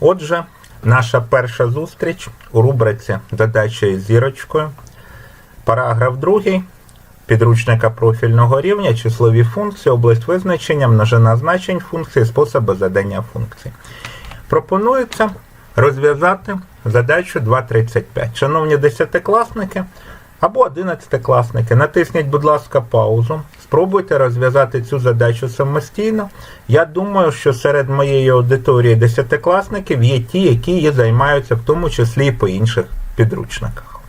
Отже, наша перша зустріч у рубриці Задача із зірочкою. Параграф 2 підручника профільного рівня, числові функції, область визначення, множина значень функцій, способи задання функцій. Пропонується розв'язати задачу 2.35. Шановні десятикласники або одинадцятикласники, натисніть, будь ласка, паузу. Спробуйте розв'язати цю задачу самостійно. Я думаю, що серед моєї аудиторії десятикласників є ті, які її займаються, в тому числі і по інших підручниках.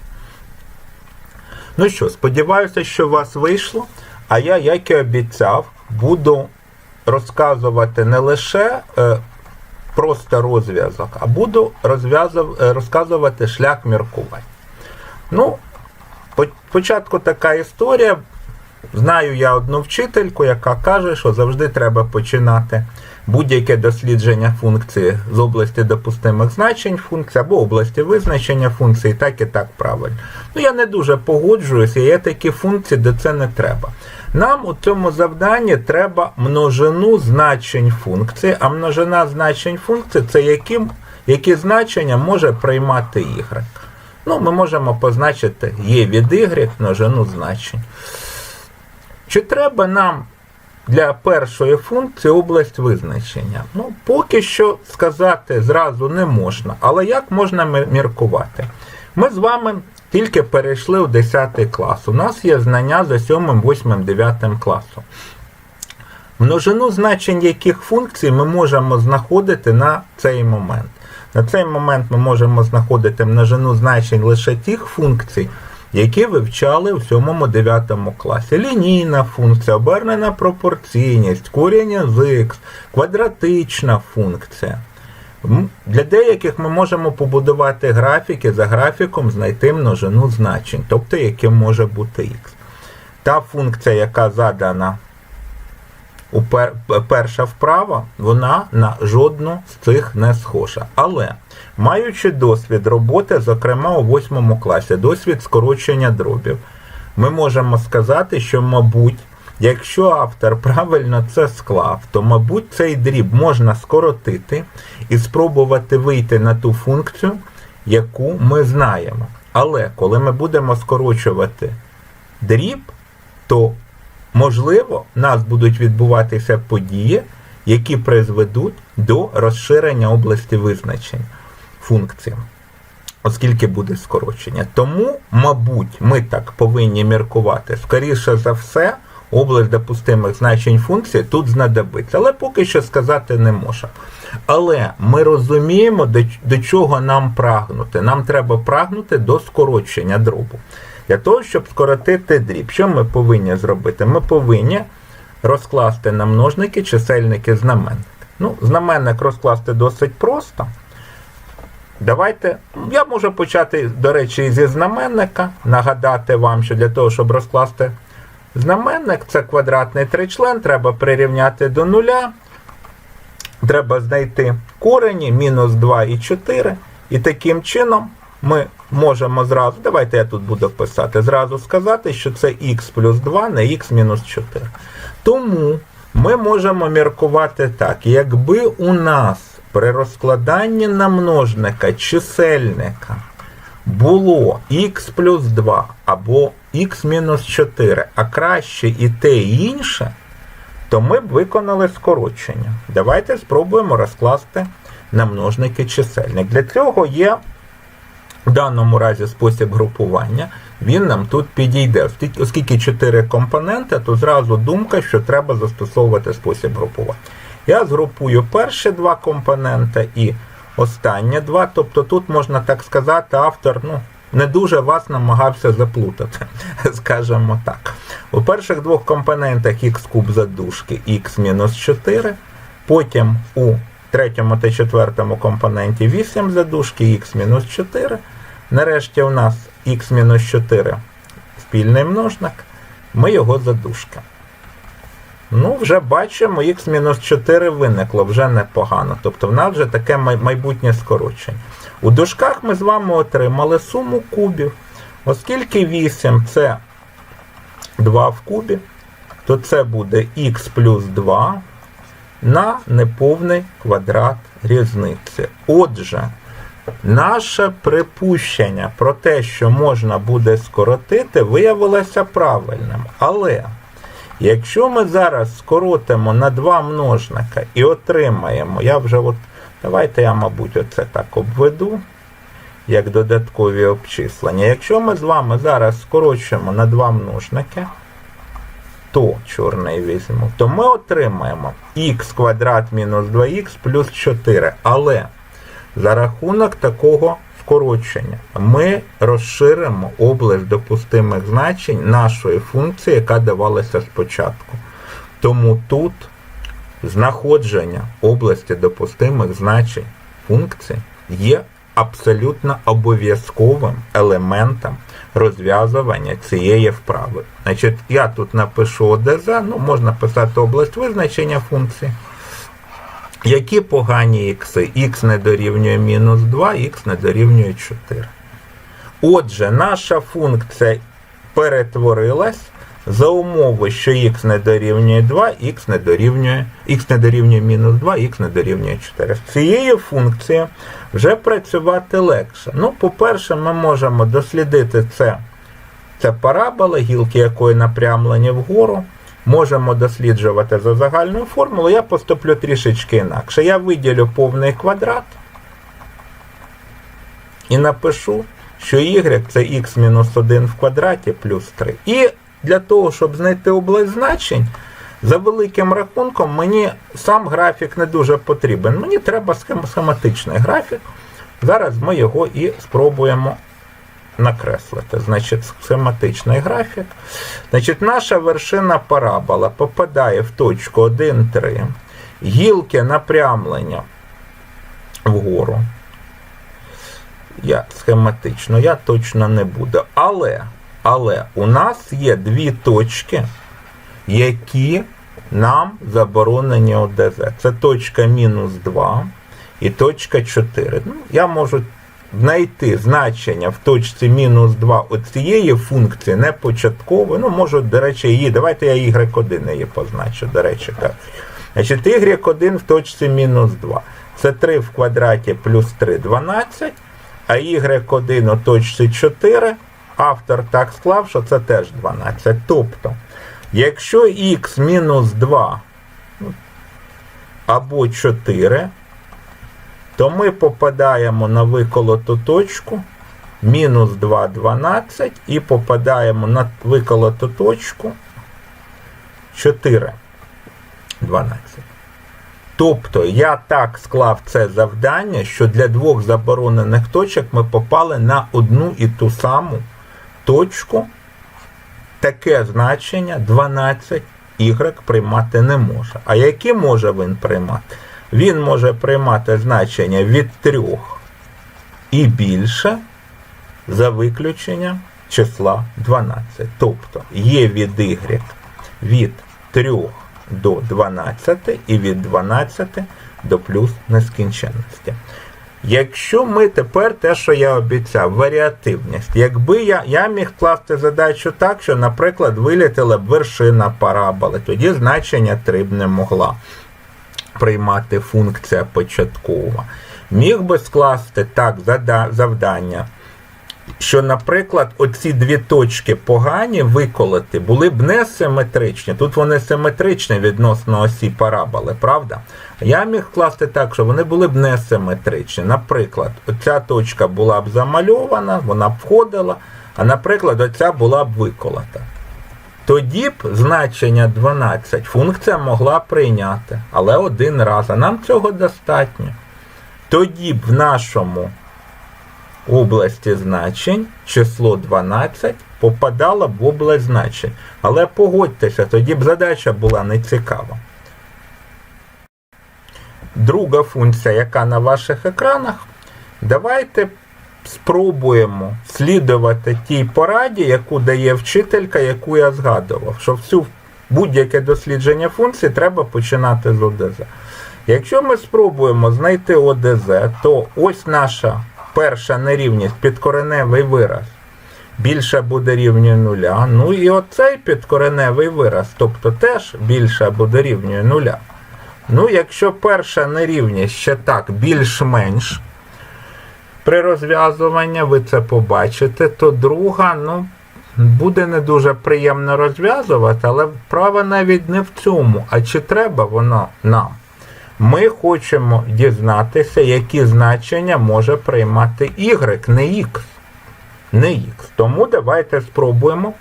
Ну що, сподіваюся, що у вас вийшло. А я, як і обіцяв, буду розказувати не лише е, просто розв'язок, а буду е, розказувати шлях міркувань. Ну, по- спочатку така історія. Знаю я одну вчительку, яка каже, що завжди треба починати будь-яке дослідження функції з області допустимих значень функцій або області визначення функцій, так і так правильно. Ну я не дуже погоджуюся, є такі функції, де це не треба. Нам у цьому завданні треба множину значень функції, а множина значень функції це яким, які значення може приймати y. Ну, ми можемо позначити є від y множину значень. Чи треба нам для першої функції область визначення? Ну, поки що сказати зразу не можна, але як можна міркувати? Ми з вами тільки перейшли у 10 клас. У нас є знання за 7, 8, 9 класом. Множину значень яких функцій ми можемо знаходити на цей момент. На цей момент ми можемо знаходити множину значень лише тих функцій, які вивчали у 7-9 класі. Лінійна функція, обернена пропорційність, куріння з х, квадратична функція. Для деяких ми можемо побудувати графіки, за графіком знайти множину значень, тобто яким може бути х. Та функція, яка задана перша вправа, вона на жодну з цих не схожа. Але, маючи досвід роботи, зокрема у восьмому класі, досвід скорочення дробів, ми можемо сказати, що, мабуть, якщо автор правильно це склав, то, мабуть, цей дріб можна скоротити і спробувати вийти на ту функцію, яку ми знаємо. Але коли ми будемо скорочувати дріб, то можливо, в нас будуть відбуватися події, які призведуть до розширення області визначень функцій, оскільки буде скорочення. Тому, мабуть, ми так повинні міркувати. Скоріше за все, область допустимих значень функцій тут знадобиться, але поки що сказати не можу. Але ми розуміємо, до чого нам прагнути. Нам треба прагнути до скорочення дробу. Для того, щоб скоротити дріб, що ми повинні зробити? Ми повинні розкласти на множники чисельники знаменник. Ну, знаменник розкласти досить просто. Давайте, я можу почати, до речі, зі знаменника, нагадати вам, що для того, щоб розкласти знаменник, це квадратний тричлен, треба прирівняти до нуля. Треба знайти корені мінус 2 і 4. І таким чином ми можемо зразу, давайте я тут буду писати, зразу сказати, що це х плюс 2 на х мінус 4. Тому ми можемо міркувати так, якби у нас при розкладанні на множника чисельника було х плюс 2 або х мінус 4, а краще і те і інше, то ми б виконали скорочення. Давайте спробуємо розкласти на множники чисельник. Для цього є в даному разі спосіб групування. Він нам тут підійде. Оскільки- 4 компоненти, то зразу думка, що треба застосовувати спосіб групування. Я згрупую перші два компоненти і останні два. Тобто тут можна так сказати, автор ну, не дуже вас намагався заплутати, скажімо так. У перших двох компонентах х куб задушки х мінус 4, потім у третьому та четвертому компоненті 8 задушки х мінус 4. Нарешті у нас х-4 спільний множник, ми його задушки. Ну, вже бачимо, х-4 виникло, вже непогано. Тобто в нас вже таке майбутнє скорочення. У дужках ми з вами отримали суму кубів. Оскільки 8 це 2 в кубі, то це буде х плюс 2 на неповний квадрат різниці. Отже, наше припущення про те, що можна буде скоротити, виявилося правильним. Але якщо ми зараз скоротимо на два множника і отримаємо, я вже от, давайте я, мабуть, оце так обведу, як додаткові обчислення. Якщо ми з вами зараз скорочуємо на два множники, то чорний візьму, то ми отримаємо х квадрат мінус 2х плюс 4. Але за рахунок такого скорочення ми розширимо область допустимих значень нашої функції, яка давалася спочатку. Тому тут знаходження області допустимих значень функцій є абсолютно обов'язковим елементом розв'язування цієї вправи. Значить, я тут напишу ОДЗ, ну можна писати область визначення функції. Які погані ікси? Х не дорівнює мінус 2, х не дорівнює 4. Отже, наша функція перетворилась за умови, що х не дорівнює 2, х не дорівнює, х не дорівнює мінус 2, х не дорівнює 4. З цією функцією вже працювати легше. Ну, по-перше, ми можемо дослідити це. Це парабола, гілки якої напрямлені вгору. Можемо досліджувати за загальною формулою. Я поступлю трішечки інакше. Я виділю повний квадрат і напишу, що y це x-1 в квадраті плюс 3. І для того, щоб знайти область значень, за великим рахунком, мені сам графік не дуже потрібен. Мені треба схематичний графік. Зараз ми його і спробуємо накреслити. Значить, схематичний графік. Значить, наша вершина парабола попадає в точку 1, 3. Гілки напрямлення вгору. Я схематично, я точно не буду. Але, але у нас є дві точки, які нам заборонені ОДЗ. Це точка мінус 2 і точка 4. Ну, я можу знайти значення в точці мінус 2 оцієї функції не початкової. Ну, можу, до речі, її. Давайте я y1 її позначу, до речі, так. Значить, y1 в точці мінус 2. Це 3 в квадраті плюс 3 12, а y1 у точці 4. Автор так склав, що це теж 12. Тобто, якщо х мінус 2 або 4, то ми попадаємо на виколоту точку мінус 2, 12 і попадаємо на виколоту точку 4, 12. Тобто я так склав це завдання, що для двох заборонених точок ми попали на одну і ту саму точку. Таке значення 12 y приймати не може. А які може він приймати? Він може приймати значення від 3 і більше за виключенням числа 12. Тобто є від y від 3 до 12 і від 12 до плюс нескінченності. Якщо ми тепер те, що я обіцяв, варіативність. Якби я я міг класти задачу так, що, наприклад, вилітіла б вершина параболи, тоді значення 3 б не могла приймати функція початкова. Міг би скласти так завдання, що, наприклад, оці дві точки погані виколоти були б не симетричні. Тут вони симетричні відносно осі параболи, правда? Я міг класти так, що вони були б не симетричні. Наприклад, оця точка була б замальована, вона б входила, а наприклад, оця була б виколота. Тоді б значення 12 функція могла прийняти, але один раз, а нам цього достатньо. Тоді б в нашому області значень число 12 попадало в область значень. Але погодьтеся, тоді б задача була не цікава. Друга функція, яка на ваших екранах, давайте спробуємо слідувати тій пораді, яку дає вчителька, яку я згадував, що всю будь-яке дослідження функції треба починати з ОДЗ. Якщо ми спробуємо знайти ОДЗ, то ось наша перша нерівність підкореневий вираз більше буде рівнює нуля. Ну і оцей підкореневий вираз, тобто теж більше буде рівнює нуля. Ну, якщо перша нерівність ще так більш-менш при розв'язуванні, ви це побачите, то друга, ну, буде не дуже приємно розв'язувати, але справа навіть не в цьому. А чи треба воно нам? Ми хочемо дізнатися, які значення може приймати Y, не X. Не X. Тому давайте спробуємо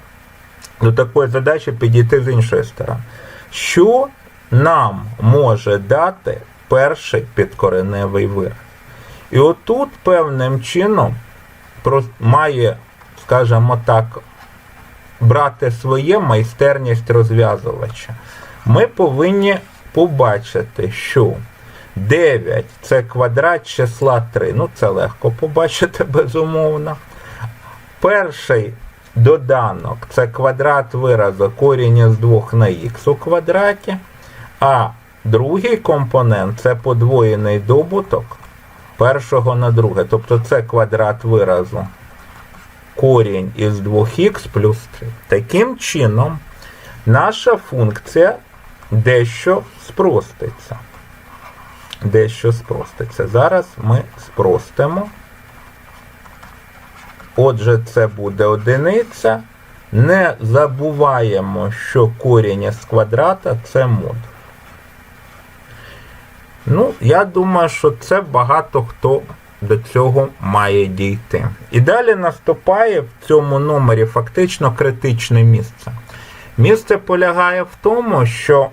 до такої задачі підійти з іншої сторони. Що нам може дати перший підкореневий вираз? І отут певним чином має, скажімо так, брати своє майстерність розв'язувача. Ми повинні побачити, що 9 це квадрат числа 3. Ну, це легко побачити, безумовно. Перший доданок це квадрат виразу корінь із 2 на х у квадраті. А другий компонент це подвоєний добуток першого на друге. Тобто це квадрат виразу корінь із 2х плюс 3. Таким чином, наша функція дещо спроститься. Дещо спроститься. Зараз ми спростимо. Отже, це буде одиниця. Не забуваємо, що корінь із квадрата це модуль. Ну, я думаю, що це багато хто до цього має дійти. І далі наступає в цьому номері фактично критичне місце. Місце полягає в тому, що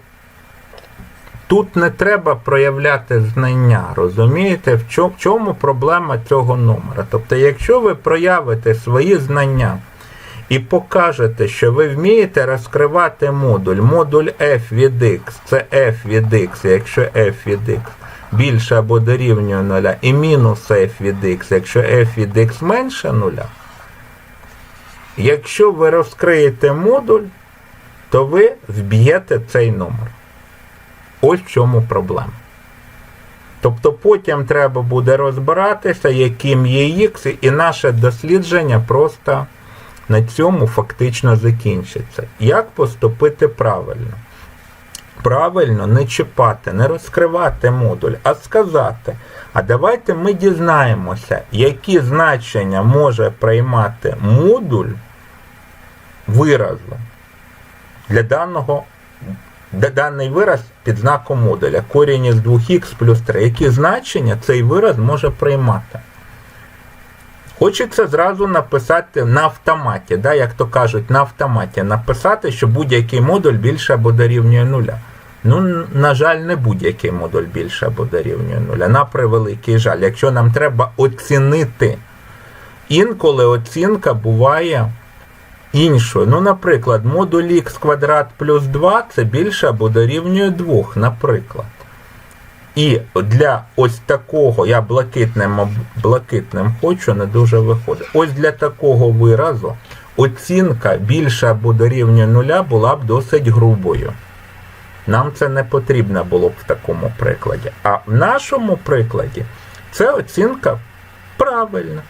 тут не треба проявляти знання. Розумієте, в чому, проблема цього номера? Тобто, якщо ви проявите свої знання і покажете, що ви вмієте розкривати модуль, модуль f від x, це f від x, якщо f від x більше або дорівнює 0, і мінус f від x, якщо f від x менше 0, якщо ви розкриєте модуль, то ви вб'єте цей номер. Ось в чому проблема. Тобто потім треба буде розбиратися, яким є x, і наше дослідження просто на цьому фактично закінчиться. Як поступити правильно? Правильно не чіпати, не розкривати модуль, а сказати, а давайте ми дізнаємося, які значення може приймати модуль виразу для даного для даний вираз під знаком модуля. Корінь із 2х плюс 3. Які значення цей вираз може приймати? Хочеться зразу написати на автоматі, да, як то кажуть, на автоматі написати, що будь-який модуль більше або дорівнює нуля. Ну, на жаль, не будь-який модуль більше або дорівнює нуля. На превеликий жаль, якщо нам треба оцінити. Інколи оцінка буває іншою. Ну, наприклад, модуль х квадрат плюс 2 це більше або дорівнює 2, наприклад. І для ось такого, я блакитним, блакитним хочу, не дуже виходить. Ось для такого виразу оцінка більша або дорівнює нуля була б досить грубою. Нам це не потрібно було б в такому прикладі. А в нашому прикладі це оцінка правильна.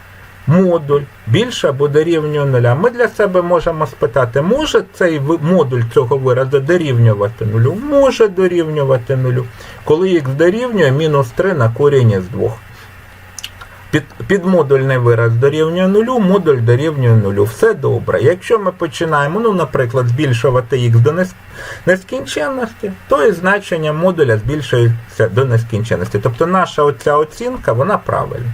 Модуль більше або дорівнює нуля. Ми для себе можемо спитати, може цей модуль цього виразу дорівнювати нулю? Може дорівнювати нулю. Коли х дорівнює мінус 3 на корінь із 2. Під, підмодульний вираз дорівнює нулю, модуль дорівнює нулю. Все добре. Якщо ми починаємо, ну, наприклад, збільшувати х до нескінченності, то і значення модуля збільшується до нескінченності. Тобто наша оця оцінка, вона правильна.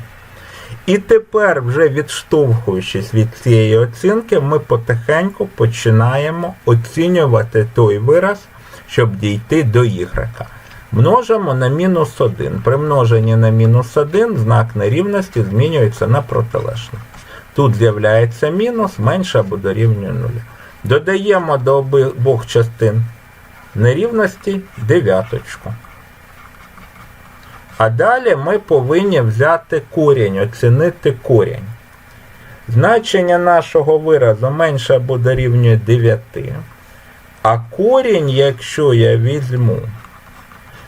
І тепер, вже відштовхуючись від цієї оцінки, ми потихеньку починаємо оцінювати той вираз, щоб дійти до y. Множимо на мінус 1. При множенні на мінус 1 знак нерівності змінюється на протилежний. Тут з'являється мінус менше або дорівнює 0. Додаємо до обох частин нерівності дев'яточку. А далі ми повинні взяти корінь, оцінити корінь. Значення нашого виразу менше або дорівнює 9. А корінь, якщо я візьму,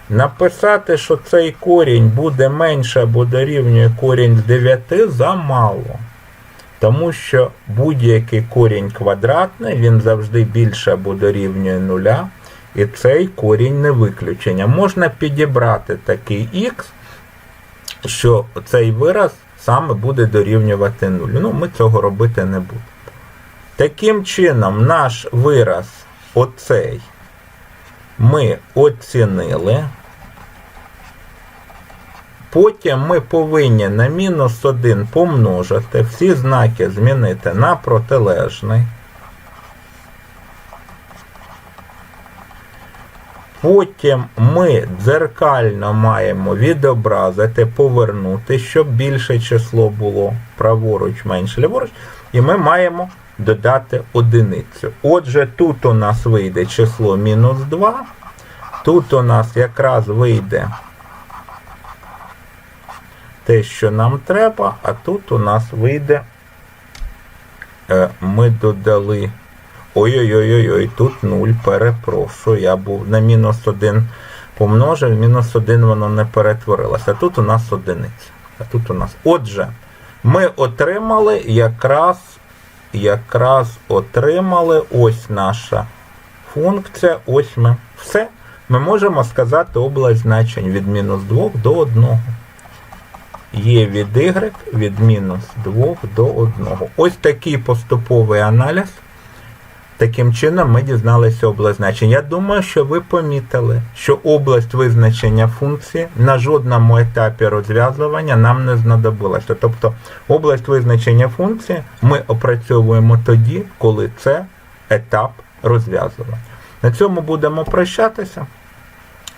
написати, що цей корінь буде менше або дорівнює корінь з 9, замало. Тому що будь-який корінь квадратний, він завжди більше або дорівнює 0. І цей корінь не виключення. Можна підібрати такий х, що цей вираз саме буде дорівнювати 0. Ну, ми цього робити не будемо. Таким чином, наш вираз, оцей, ми оцінили. Потім ми повинні на мінус 1 помножити, всі знаки змінити на протилежний. Потім ми дзеркально маємо відобразити, повернути, щоб більше число було праворуч, менше ліворуч. І ми маємо додати одиницю. Отже, тут у нас вийде число мінус 2. Тут у нас якраз вийде те, що нам треба, а тут у нас вийде. е, Ми додали. Ой-ой-ой, тут 0, перепрошую. Я був на мінус 1 помножив, мінус 1 воно не перетворилося. Тут у нас одиниця. А тут у нас. Отже, ми отримали якраз, якраз отримали ось наша функція. Ось ми. Все. Ми можемо сказати область значень від мінус 2 до 1 є від y від мінус 2 до 1. Ось такий поступовий аналіз. Таким чином ми дізналися область значень. Я думаю, що ви помітили, що область визначення функції на жодному етапі розв'язування нам не знадобилася. Тобто область визначення функції ми опрацьовуємо тоді, коли це етап розв'язування. На цьому будемо прощатися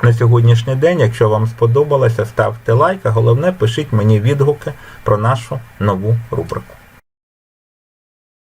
на сьогоднішній день. Якщо вам сподобалося, ставте лайк, а головне пишіть мені відгуки про нашу нову рубрику.